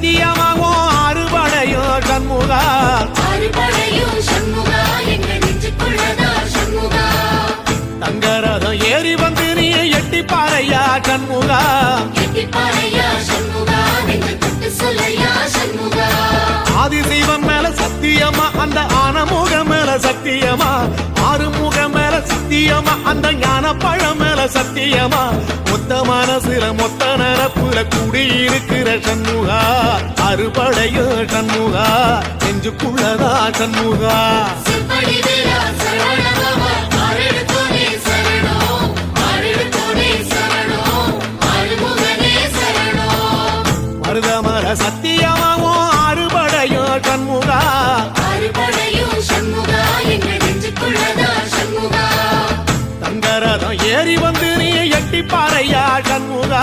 சத்தியமாகவும் அறுபடையும் சண்முகா? தங்கரதம் ஏறி வந்து நீ எட்டி பாறையா சண்முகா ஆதிசைவன் மேல சத்தியமா அந்த ஆனமுக மேல சத்தியமா? ஆறுமுக மேல சத்தியமா அந்த ஞான பழம் சத்தியமா? மொத்த மனசுல மொத்த நரப்புல குடியிருக்கிற சண்முகா. அறுபடையோ சண்முகா. நெஞ்சுக்குள்ளதா சண்முகா. மருதமர பாறையா கண்முகா.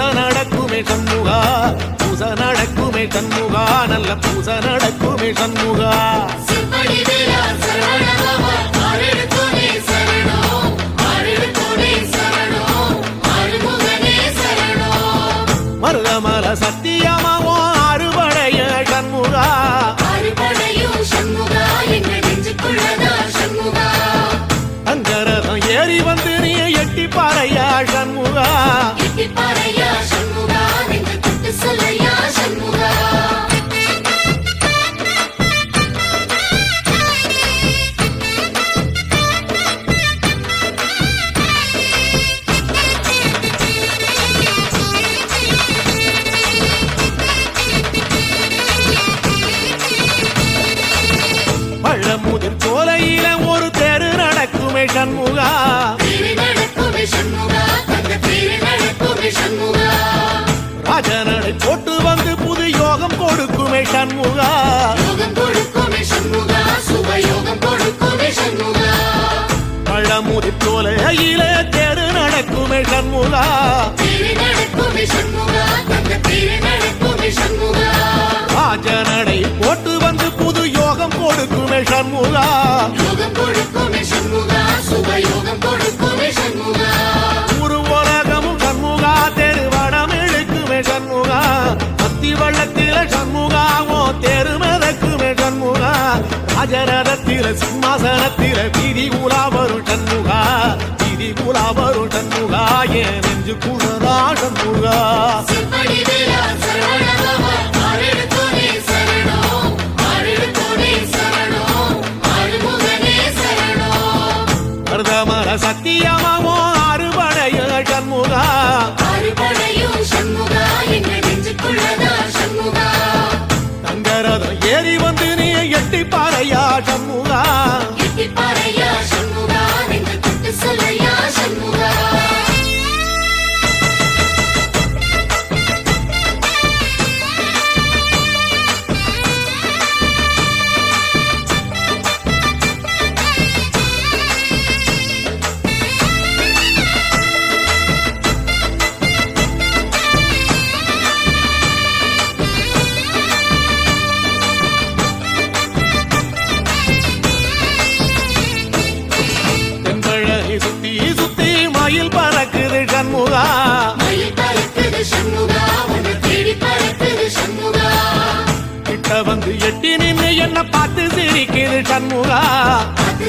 பூச நடக்குமே சண்முகா. பூச நடக்குமே சண்முகா. நல்ல பூச நடக்குமே சண்முகா. அஜரத்தில சிம்மாசனத்தில வீதி உலா வரும் சண்முகா வீதி உலா வரும் சண்முகா என் நெஞ்சு குணரா சண்முகா சத்தியமாவும்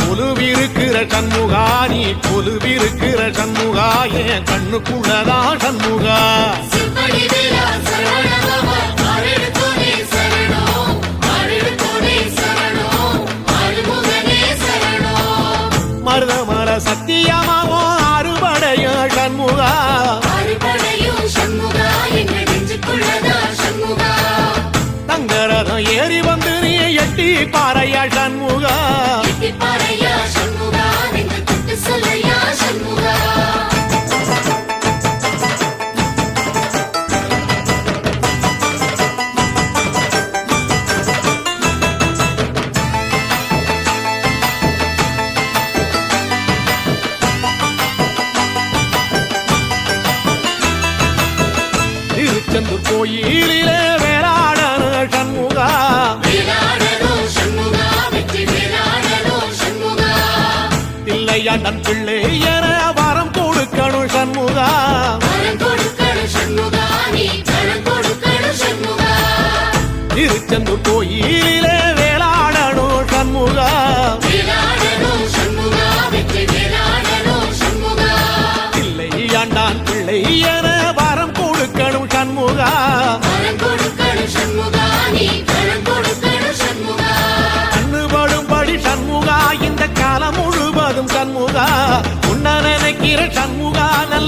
கொலுவிருக்கிற சண்முகா நீ கொலுவிருக்கிற சண்முகா என் கண்ணுக்குள்ளதான் சண்முகா. மருதமர சத்தியமாவோ அறுபடைய சண்முகா. அறுபடையும் சண்முகா தங்கரதம் ஏறி வந்து நீ எட்டி பார். பாறையா சண்முகா திருச்செந்தூர் கோயிலிலே வேளாடன சண்முகா. இல்லையாண்டன் பிள்ளை என வரம் கொடுக்கணும் சண்முகா. திருச்செந்தூர் கோயிலிலே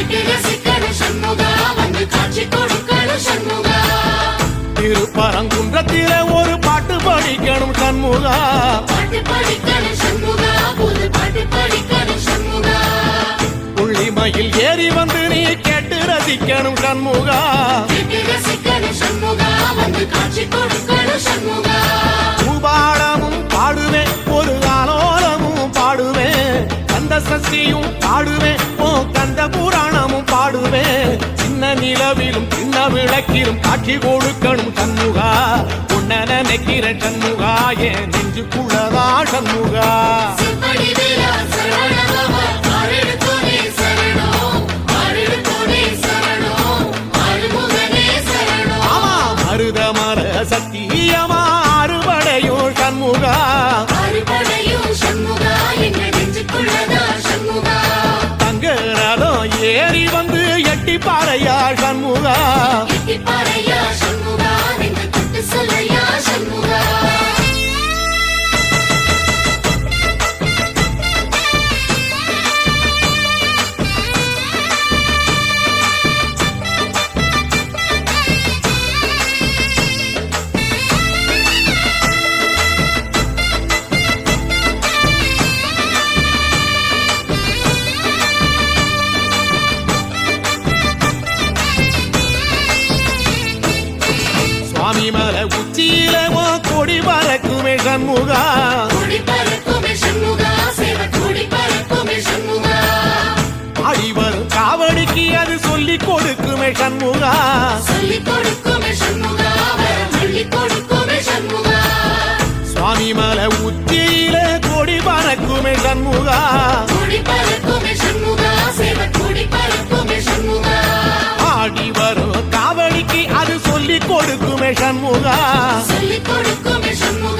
கேட்டு ரசிக்கணும் சண்முகா வந்து காட்சி கொடுக்கணும் சண்முகா. திருப்பரங்குன்றத்தில ஒரு பாட்டு படிக்கணும் சண்முகா. பாட்டு படிக்கணும் சண்முகா புது பாட்டு படிக்கணும் சண்முகா. உள்ளிமையில் ஏறி வந்து நீ கேட்டு ரசிக்கணும் சண்முகா. கேட்டு ரசிக்கணும் சண்முகா வந்து காட்சி கொடுக்கணும் சண்முகா. சின்ன காட்சி கொடுக்கணும் சண்முகா. உன்ன நினைக்கிற சண்முகா. என் நெஞ்சுக்குள்ளதா சண்முகா. சண்முகா அடிவர் காவடிக்கு அது சொல்லி கொடுக்குமே சண்முகா சொல்லி கொடுக்குமே சண்முகா சொல்லி கொடுக்குமே சண்முகா சுவாமி மலை உச்சியில கொடி பறக்குமே சண்முகா கொடி பறக்குமே சண்முகா கொடி பறக்குமே சண்முகா ஆடி வரும் காவடிக்கு அது சொல்லி கொடுக்குமே சண்முகா சொல்லி கொடுக்குமே சண்முகா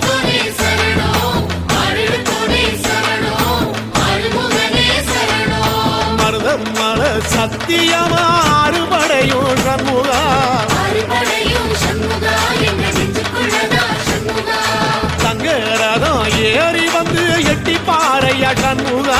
சத்தியமா அறுபடையும் சண்முகா. சண்முகா சங்கரதம் ஏறி வந்து எட்டி பாறையா சண்முகா.